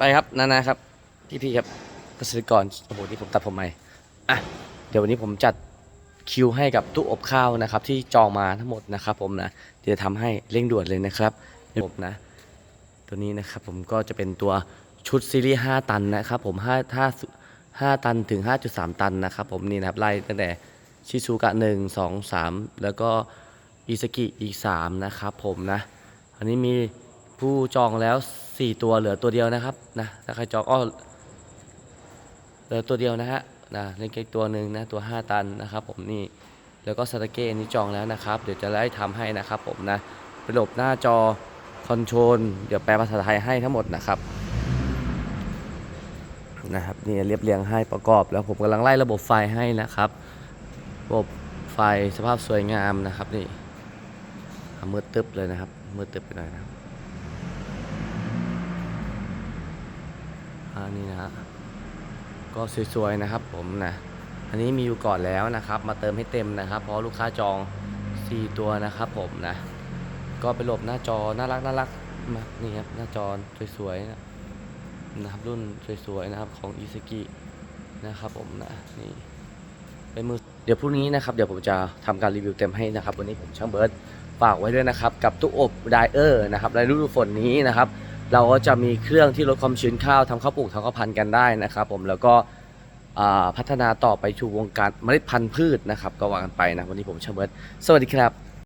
ไปครับนานาครับพี่พี่ๆครับเกษตรกรโอ้โหนี่ผมตัดผมใหม่อะเดี๋ยววันนี้ผมจัดคิวให้กับตู้อบข้าวนะครับ ที่จองมาทั้งหมดนะครับ ผมนะเดี๋ยวทำให้เร่งด่วนเลยนะครับผมนะ ตัวนี้นะครับผมก็จะเป็นตัวชุดซีรีส์5ตันนะครับผม5 5 5 ตันถึง 5.3 ตันนะครับผมนี่นะครับไล่ตั้งแต่ชิซูกะ 1 2 3 แล้วก็อิสกิอีก 3 นะครับผมนะ อันนี้มี ผู้จองแล้ว 4 ตัวเหลือตัวเดียวนะครับนะถ้าใครจองอ้อเหลือตัวเดียวนะฮะนะเล่นเกกตัวหนึ่งนะตัว 5 ตันนะครับ ผมนี่แล้วก็ซาตาเกะอันนี้จองแล้วนะครับ เดี๋ยวจะไล่ทำให้นะครับผมนะระบบหน้าจอคอนโทรลเดี๋ยวแปลภาษาไทยให้ทั้งหมดนะครับนะครับนี่เรียบเรียงให้ประกอบ แล้วผมกำลังไล่ระบบไฟให้นะครับระบบไฟสภาพสวยงามนะครับนี่มืดตึ๊บเลยนะครับมืดตึ๊บไปหน่อยนะครับ อันนี้นะฮะก็สวยๆนะครับผมนะอันนี้มีอยู่ก่อนแล้วนะครับ มาเติมให้เต็มนะครับ เพราะลูกค้าจอง 4 ตัวนะครับผมนะ ก็ไปหลบหน้าจอน่ารักน่ารักมานี่ครับหน้าจอสวยๆนะนะครับรุ่นสวยๆนะครับของอิซ k กินะครับผมนะนี่เป็นมือเดี๋ยวพรุ่งนี้นะครับเดี๋ยวผมจะทำการรีวิวเต็มให้นะครับ วันนี้ผมช่างเบิร์ดฝากไว้ด้วยนะครับ กับตู้อบไดเออร์นะครับในฤดูฝนนี้นะครับ เราก็จะมีเครื่องที่ลดความชื้นข้าวทำข้าวปลูกทำข้าวพันธุ์กันได้นะครับ ผมแล้วก็พัฒนาต่อไปสู่วงการเมล็ดพันธุ์พืชนะครับ ก็วางกันไปนะวันนี้ผมช่างเบิร์ดสวัสดีครับ